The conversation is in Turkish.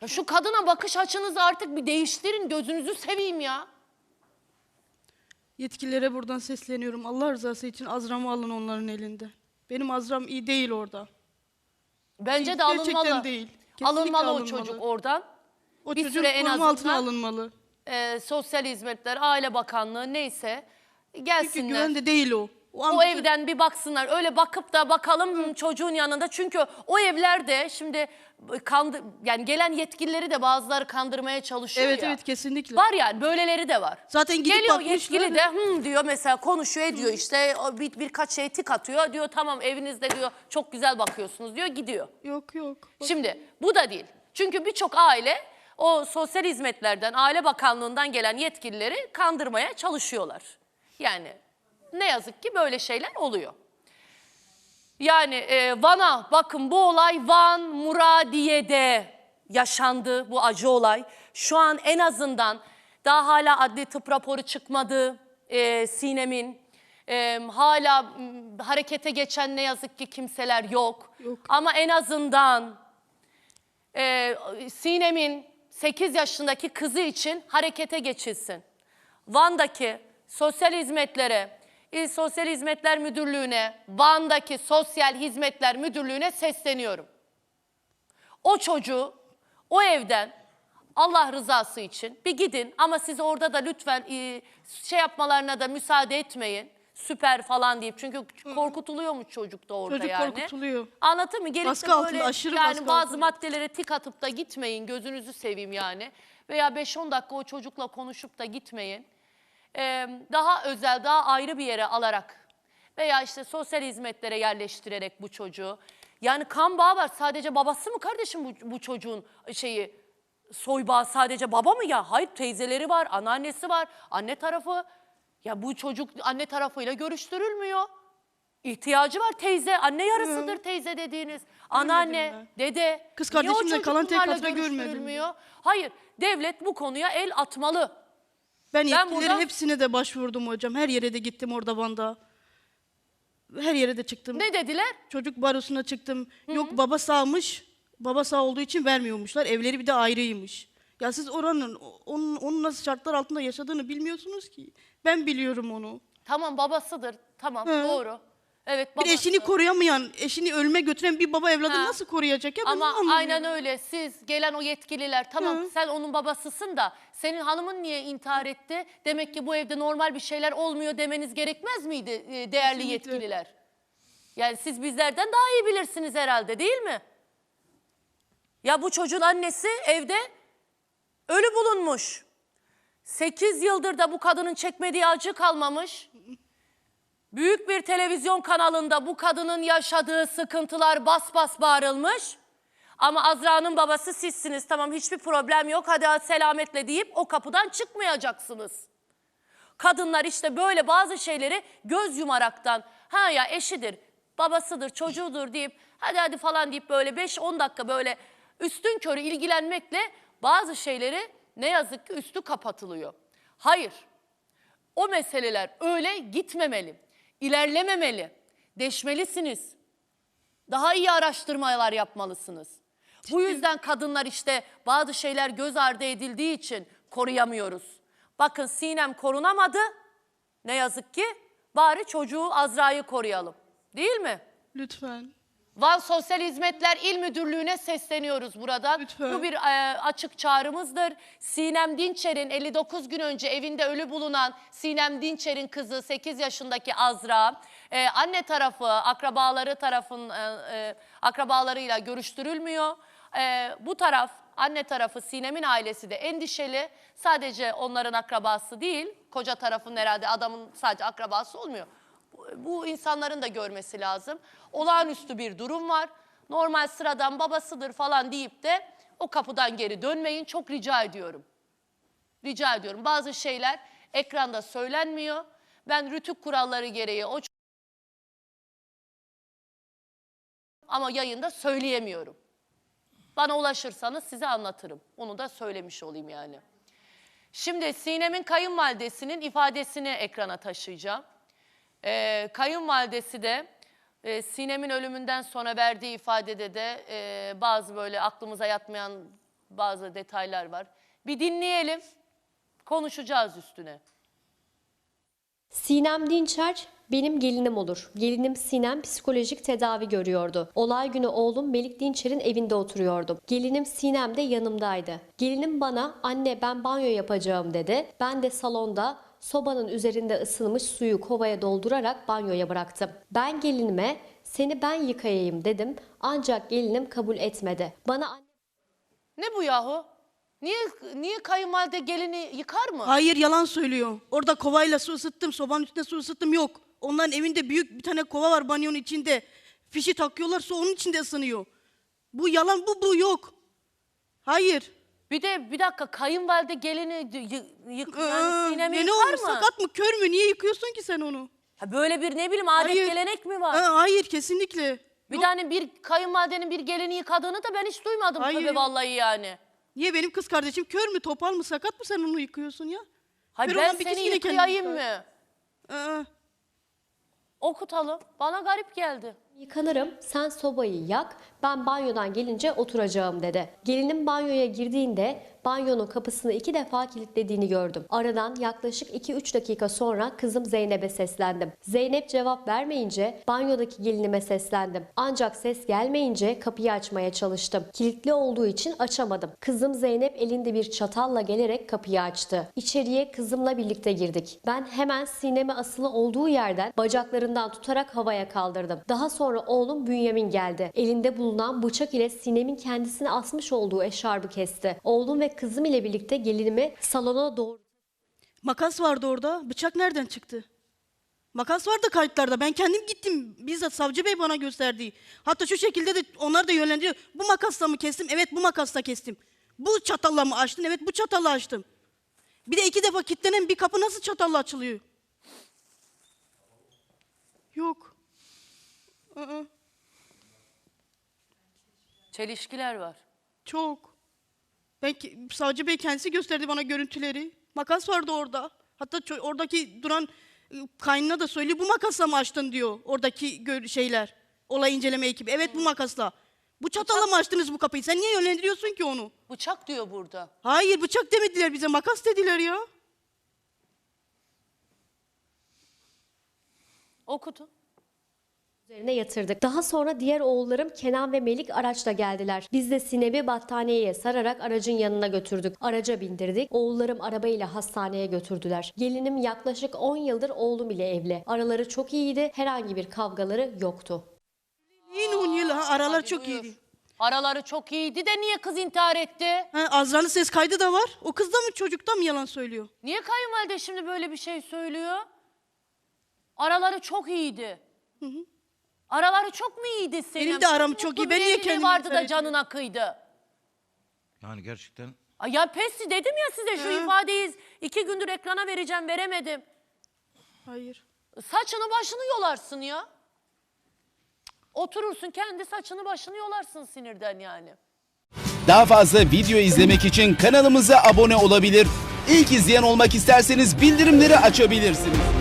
Ya şu kadına bakış açınızı artık bir değiştirin. Gözünüzü seveyim ya. Yetkililere buradan sesleniyorum. Allah rızası için Azram'ı alın onların elinden. Benim Azram iyi değil orada. Bence de Gerçekten alınmalı. değil. Kesinlikle Alınmalı o çocuk oradan. O Bir çocuk süre en koruma altına azından- alınmalı. Ee, Sosyal Hizmetler, Aile Bakanlığı neyse Çünkü gelsinler. güvende değil o. O, O evden bir baksınlar. Öyle bakıp da bakalım çocuğun yanında. Çünkü o evlerde şimdi kandı yani gelen yetkilileri de bazıları kandırmaya çalışıyor Evet ya. evet kesinlikle. Var yani böyleleri de var. Zaten gidip Geliyor yetkili de hım diyor mesela konuşuyor ediyor işte o bir, birkaç şey tik atıyor. Diyor tamam evinizde diyor çok güzel bakıyorsunuz diyor gidiyor. Yok yok. Şimdi bu da değil. Çünkü birçok aile o sosyal hizmetlerden, Aile Bakanlığı'ndan gelen yetkilileri kandırmaya çalışıyorlar. Yani ne yazık ki böyle şeyler oluyor. Yani e, Van'a bakın bu olay Van Muradiye'de yaşandı bu acı olay. Şu an en azından daha hala adli tıp raporu çıkmadı e, Sinem'in. E, hala m, harekete geçen ne yazık ki kimseler yok. Yok. Ama en azından e, Sinem'in 8 yaşındaki kızı için harekete geçilsin. Van'daki sosyal hizmetlere, İl Sosyal Hizmetler Müdürlüğü'ne, Van'daki Sosyal Hizmetler Müdürlüğü'ne sesleniyorum. O çocuğu o evden Allah rızası için bir gidin ama siz orada da lütfen e, şey yapmalarına da müsaade etmeyin. Süper falan deyip çünkü korkutuluyormuş çocuk da orada Çocuk yani. korkutuluyor. Anlatır mı? Gelip Baskı de altında, böyle aşırı yani baskı bazı altında. maddelere tik atıp da gitmeyin. Gözünüzü seveyim yani. Veya 5-10 dakika o çocukla konuşup da gitmeyin. Daha özel, daha ayrı bir yere alarak veya işte sosyal hizmetlere yerleştirerek bu çocuğu. Yani kan bağı var. Sadece babası mı kardeşim bu, bu çocuğun şeyi soy bağı sadece baba mı ya? Hayır teyzeleri var, anneannesi var, anne tarafı. Ya bu çocuk anne tarafıyla görüştürülmüyor. İhtiyacı var teyze, anne yarısıdır teyze dediğiniz. Anneanne, ben. dede. Kız Niye o kardeşimle kalan tek hatıra görmedim. Hayır, devlet bu konuya el atmalı. Ben yetkililerin burada- hepsine de başvurdum hocam. Her yere de gittim orada Van'da. Her yere de çıktım. Ne dediler? Çocuk barosuna çıktım. Yok baba sağmış. Baba sağ olduğu için vermiyormuşlar. Evleri bir de ayrıymış. Ya siz oranın onun, onun nasıl şartlar altında yaşadığını bilmiyorsunuz ki. Ben biliyorum onu. Tamam babasıdır. Tamam Hı. doğru. Evet Bir babası. eşini koruyamayan, eşini ölüme götüren bir baba evladını Ha. nasıl koruyacak ya? Ben Ama anlamıyorum. aynen öyle. Siz gelen o yetkililer tamam Hı. sen onun babasısın da senin hanımın niye intihar etti? Demek ki bu evde normal bir şeyler olmuyor demeniz gerekmez miydi e, değerli Kesinlikle. yetkililer? Yani siz bizlerden daha iyi bilirsiniz herhalde değil mi? Ya bu çocuğun annesi evde ölü bulunmuş. 8 yıldır da bu kadının çekmediği acı kalmamış. Büyük bir televizyon kanalında bu kadının yaşadığı sıkıntılar bas bas bağırılmış. Ama Azra'nın babası sizsiniz tamam hiçbir problem yok hadi selametle deyip o kapıdan çıkmayacaksınız. Kadınlar işte böyle bazı şeyleri göz yumaraktan ha ya eşidir, babasıdır, çocuğudur deyip hadi hadi falan deyip böyle 5-10 dakika böyle üstün körü ilgilenmekle bazı şeyleri ne yazık ki üstü kapatılıyor. Hayır. O meseleler öyle gitmemeli. İlerlememeli. Deşmelisiniz. Daha iyi araştırmalar yapmalısınız. Bu yüzden kadınlar işte bazı şeyler göz ardı edildiği için koruyamıyoruz. Bakın Sinem korunamadı. Ne yazık ki bari çocuğu Azra'yı koruyalım. Değil mi? Lütfen. Van Sosyal Hizmetler İl Müdürlüğü'ne sesleniyoruz buradan. Lütfen. Bu bir e, açık çağrımızdır. Sinem Dinçer'in 59 gün önce evinde ölü bulunan Sinem Dinçer'in kızı 8 yaşındaki Azra, e, anne tarafı, akrabaları tarafın e, e, akrabalarıyla görüştürülmüyor. E, bu taraf, anne tarafı Sinem'in ailesi de endişeli. Sadece onların akrabası değil, koca tarafın herhalde adamın sadece akrabası olmuyor bu insanların da görmesi lazım. Olağanüstü bir durum var. Normal sıradan babasıdır falan deyip de o kapıdan geri dönmeyin. Çok rica ediyorum. Rica ediyorum. Bazı şeyler ekranda söylenmiyor. Ben rütük kuralları gereği o ama yayında söyleyemiyorum. Bana ulaşırsanız size anlatırım. Onu da söylemiş olayım yani. Şimdi Sinem'in kayınvalidesinin ifadesini ekrana taşıyacağım. Ee, kayınvalidesi de e, Sinem'in ölümünden sonra verdiği ifadede de e, bazı böyle aklımıza yatmayan bazı detaylar var. Bir dinleyelim. Konuşacağız üstüne. Sinem Dinçer benim gelinim olur. Gelinim Sinem psikolojik tedavi görüyordu. Olay günü oğlum Melik Dinçer'in evinde oturuyordum. Gelinim Sinem de yanımdaydı. Gelinim bana anne ben banyo yapacağım dedi. Ben de salonda sobanın üzerinde ısınmış suyu kovaya doldurarak banyoya bıraktım. Ben gelinime seni ben yıkayayım dedim ancak gelinim kabul etmedi. Bana anne Ne bu yahu? Niye niye kayınvalide gelini yıkar mı? Hayır yalan söylüyor. Orada kovayla su ısıttım, sobanın üstüne su ısıttım yok. Onların evinde büyük bir tane kova var banyonun içinde. Fişi takıyorlar su onun içinde ısınıyor. Bu yalan bu bu yok. Hayır. Bir de bir dakika kayınvalide gelini y- yık Ee, yani Sinem'i ne yıkar olmuş mı? sakat mı kör mü niye yıkıyorsun ki sen onu? Ha böyle bir ne bileyim adet Hayır. gelenek mi var? Ha, hayır kesinlikle. bir Yok. tane bir kayınvalidenin bir gelini yıkadığını da ben hiç duymadım Hayır. tabii vallahi yani. Niye benim kız kardeşim kör mü topal mı sakat mı sen onu yıkıyorsun ya? Hayır Kör ben olan bir seni kendini yıkayayım yıkar. mı? Aa, Okutalım. Bana garip geldi. Yıkanırım, sen sobayı yak, ben banyodan gelince oturacağım dedi. Gelinim banyoya girdiğinde banyonun kapısını iki defa kilitlediğini gördüm. Aradan yaklaşık 2-3 dakika sonra kızım Zeynep'e seslendim. Zeynep cevap vermeyince banyodaki gelinime seslendim. Ancak ses gelmeyince kapıyı açmaya çalıştım. Kilitli olduğu için açamadım. Kızım Zeynep elinde bir çatalla gelerek kapıyı açtı. İçeriye kızımla birlikte girdik. Ben hemen sineme asılı olduğu yerden bacaklarından tutarak havaya kaldırdım. Daha sonra oğlum Bünyamin geldi. Elinde bulunan bıçak ile sinemin kendisine asmış olduğu eşarbı kesti. Oğlum ve kızım ile birlikte gelinimi salona doğru makas vardı orada. Bıçak nereden çıktı? Makas vardı kayıtlarda. Ben kendim gittim. Bizzat savcı bey bana gösterdi. Hatta şu şekilde de onlar da yönlendiriyor. Bu makasla mı kestim? Evet bu makasla kestim. Bu çatalla mı açtın? Evet bu çatalla açtım. Bir de iki defa kilitlenen bir kapı nasıl çatalla açılıyor? Yok. Aa, Çelişkiler var. çok. Ben savcı bey kendisi gösterdi bana görüntüleri. Makas vardı orada. Hatta oradaki duran e, kaynına da söylüyor bu makasla mı açtın diyor oradaki şeyler. Olay inceleme ekibi. Evet bu makasla. Bu çatalla mı açtınız bu kapıyı? Sen niye yönlendiriyorsun ki onu? Bıçak diyor burada. Hayır bıçak demediler bize makas dediler ya. Okutu. Üzerine yatırdık. Daha sonra diğer oğullarım Kenan ve Melik araçla geldiler. Biz de Sinep'i battaniyeye sararak aracın yanına götürdük. Araca bindirdik. Oğullarım arabayla hastaneye götürdüler. Gelinim yaklaşık 10 yıldır oğlum ile evli. Araları çok iyiydi. Herhangi bir kavgaları yoktu. Yine 10 yıl ha, aralar çok buyur. iyiydi. Araları çok iyiydi de niye kız intihar etti? Ha, Azra'nın ses kaydı da var. O kız da mı çocukta mı yalan söylüyor? Niye kayınvalide şimdi böyle bir şey söylüyor? Araları çok iyiydi. Araları çok mu iyiydi senin? Benim de aram çok iyi. Ben niye kendimi vardı da canına kıydı. Yani gerçekten Ay ya pes dedim ya size şu ifadeyi iki gündür ekrana vereceğim veremedim. Hayır. Saçını başını yolarsın ya. Oturursun kendi saçını başını yolarsın sinirden yani. Daha fazla video izlemek için kanalımıza abone olabilir. İlk izleyen olmak isterseniz bildirimleri açabilirsiniz.